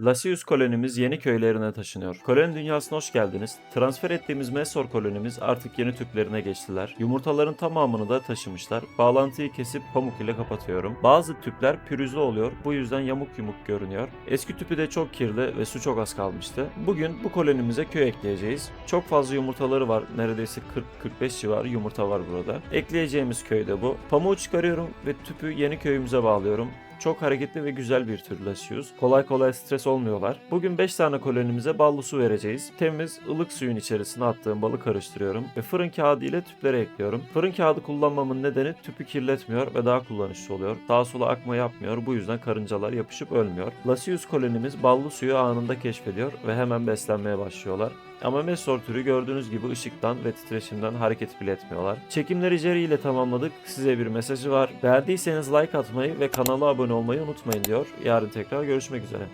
Lasius kolonimiz yeni köylerine taşınıyor. Koloni dünyasına hoş geldiniz. Transfer ettiğimiz Mesor kolonimiz artık yeni tüplerine geçtiler. Yumurtaların tamamını da taşımışlar. Bağlantıyı kesip pamuk ile kapatıyorum. Bazı tüpler pürüzlü oluyor. Bu yüzden yamuk yumuk görünüyor. Eski tüpü de çok kirli ve su çok az kalmıştı. Bugün bu kolonimize köy ekleyeceğiz. Çok fazla yumurtaları var. Neredeyse 40-45 civarı yumurta var burada. Ekleyeceğimiz köy de bu. Pamuğu çıkarıyorum ve tüpü yeni köyümüze bağlıyorum. Çok hareketli ve güzel bir tür Lasius. Kolay kolay stres olmuyorlar. Bugün 5 tane kolonimize ballı su vereceğiz. Temiz, ılık suyun içerisine attığım balı karıştırıyorum ve fırın kağıdı ile tüplere ekliyorum. Fırın kağıdı kullanmamın nedeni tüpü kirletmiyor ve daha kullanışlı oluyor. Sağa sola akma yapmıyor. Bu yüzden karıncalar yapışıp ölmüyor. Lasius kolonimiz ballı suyu anında keşfediyor ve hemen beslenmeye başlıyorlar. Ama Mesor türü gördüğünüz gibi ışıktan ve titreşimden hareket bile etmiyorlar. Çekimleri Jerry ile tamamladık. Size bir mesajı var. Beğendiyseniz like atmayı ve kanala abone olmayı unutmayın diyor. Yarın tekrar görüşmek üzere.